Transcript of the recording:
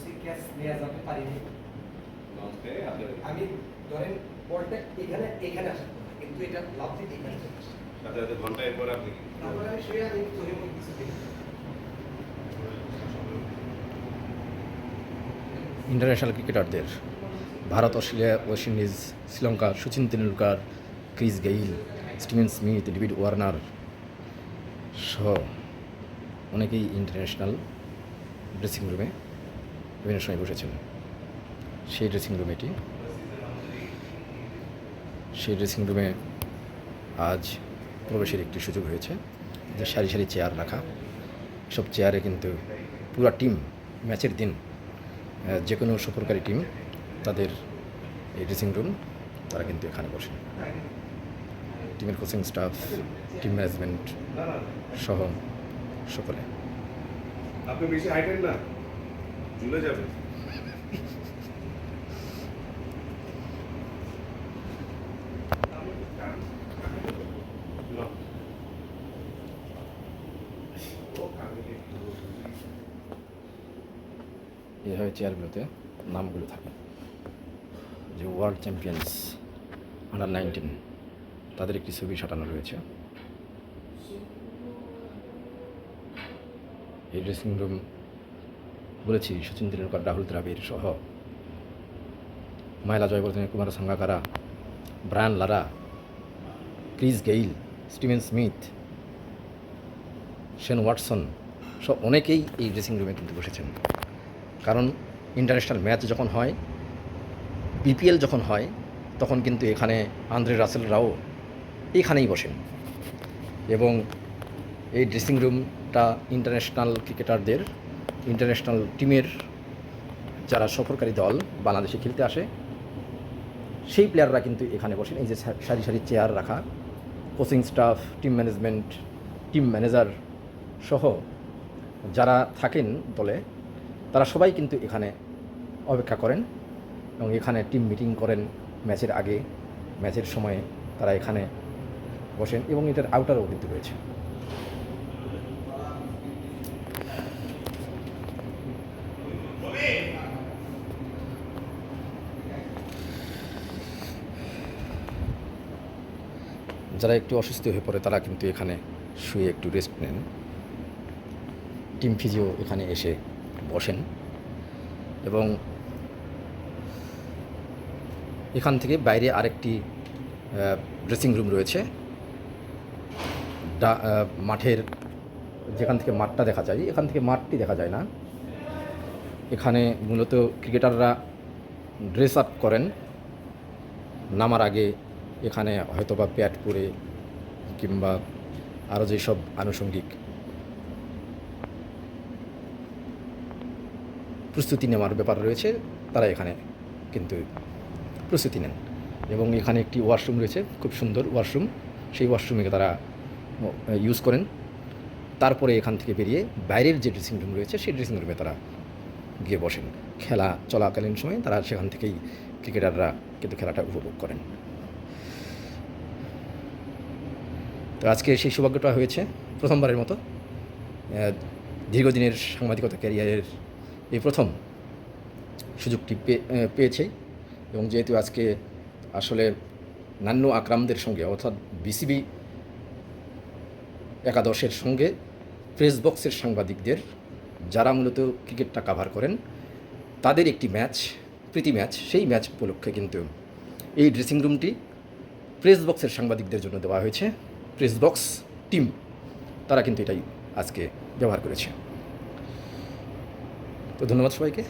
করছি ক্যাচ নেওয়া যাবে পারিনি হাতে আমি ধরেন বলটা এখানে এখানে কথা কিন্তু এটা লাভ দিতে এখানে চলে আসে। সাথে সাথে ঘণ্টা এরপর আপনি তারপরে আমি শুয়ে আমি চোখে মুখে কিছু ইন্টারন্যাশনাল ক্রিকেটারদের Bharat Australia West Indies Sri Lanka Sachin Tendulkar Chris Gayle Steven Smith David Warner সহ অনেকেই ইন্টারন্যাশনাল ড্রেসিং রুমে বিভিন্ন সময় বসেছেন। সেই ড্রেসিং রুম এটি। সেই ড্রেসিং রুমে আজ প্রবেশের একটি সুযোগ হয়েছে। যে সারি সারি চেয়ার রাখা। সব চেয়ারে কিন্তু পুরা টিম ম্যাচের দিন যে কোনো সফরকারী টিম তাদের এই ড্রেসিং রুম তারা কিন্তু এখানে বসে টিমের কোচিং স্টাফ টিম ম্যানেজমেন্ট সহ সকলে। আপনি বেশি হাইটেন না? যাবে। এভাবে চেয়ারগুলোতে নামগুলো থাকে। যে ওয়ার্ল্ড চ্যাম্পিয়ন্স আন্ডার নাইনটিন তাদের একটি ছবি সাটানো রয়েছে। এই ড্রেসিং রুম বলেছি, সচিন তেন্ডুলকর, রাহুল দ্রাবিড় সহ। Mahela Jayawardene Kumar Sangakkara, Brian Lara, Chris Gayle, Steven Smith, Shane Watson, সব অনেকেই এই ড্রেসিং রুমে কিন্তু বসেছেন। কারণ ইন্টারন্যাশনাল ম্যাচ যখন হয়, বিপিএল যখন হয়, তখন কিন্তু এখানে আন্দ্রে রাসেলরাও এখানেই বসেন। এবং এই ড্রেসিং রুমটা ইন্টারন্যাশনাল ক্রিকেটারদের ইন্টারন্যাশনাল টিমের যারা সফরকারী দল বাংলাদেশে খেলতে আসে, সেই প্লেয়াররা কিন্তু এখানে বসেন। এই যে সারি সারি চেয়ার রাখা coaching staff team management team manager সহ যারা থাকেন দলে, তারা সবাই কিন্তু এখানে অপেক্ষা করেন এবং এখানে টিম মিটিং করেন ম্যাচের আগে, ম্যাচের সময়ে তারা এখানে বসেন এবং এটার আউটারও কিন্তু রয়েছে। যারা একটু অসুস্থ হয়ে পড়ে, তারা কিন্তু এখানে শুয়ে একটু রেস্ট নেন। টিম ফিজিও এখানে এসে বসেন। এবং এখান থেকে বাইরে আরেকটি ড্রেসিং রুম রয়েছে। মাঠের যেখান থেকে মাঠটা দেখা যায়, এখান থেকে মাঠটি দেখা যায় না। এখানে মূলত ক্রিকেটাররা ড্রেস আপ করেন। নামার আগে এখানে হয়তোবা প্যাড পরে কিংবা আরও যেসব আনুষঙ্গিক প্রস্তুতি নেওয়ার ব্যাপার রয়েছে, তারা এখানে কিন্তু প্রস্তুতি নেন। এবং এখানে একটি ওয়াশরুম রয়েছে, খুব সুন্দর ওয়াশরুম। সেই ওয়াশরুমে তারা ইউজ করেন। তারপরে এখান থেকে বেরিয়ে বাইরের যে ড্রেসিং রুম রয়েছে, সেই ড্রেসিং রুমে তারা গিয়ে বসেন। খেলা চলাকালীন সময় তারা সেখান থেকেই ক্রিকেটাররা কিন্তু খেলাটা উপভোগ করেন। তো আজকে সেই সৌভাগ্যটা হয়েছে প্রথমবারের মতো। দীর্ঘদিনের সাংবাদিকতা ক্যারিয়ারের এই প্রথম সুযোগটি পেয়েছে এবং যেহেতু আজকে আসলে নান্য আকরামদের সঙ্গে অর্থাৎ বিসিবি একাদশের সঙ্গে প্রেস বক্সের সাংবাদিকদের যারা মূলত ক্রিকেটটা কাভার করেন, তাদের একটি ম্যাচ, প্রীতি ম্যাচ, সেই ম্যাচ উপলক্ষে কিন্তু এই ড্রেসিং রুমটি প্রেস বক্সের সাংবাদিকদের জন্য দেওয়া হয়েছে। প্রেস বক্স টিম তারা কিন্তু এটাই আজকে ব্যবহার করেছে। তো ধন্যবাদ সবাইকে।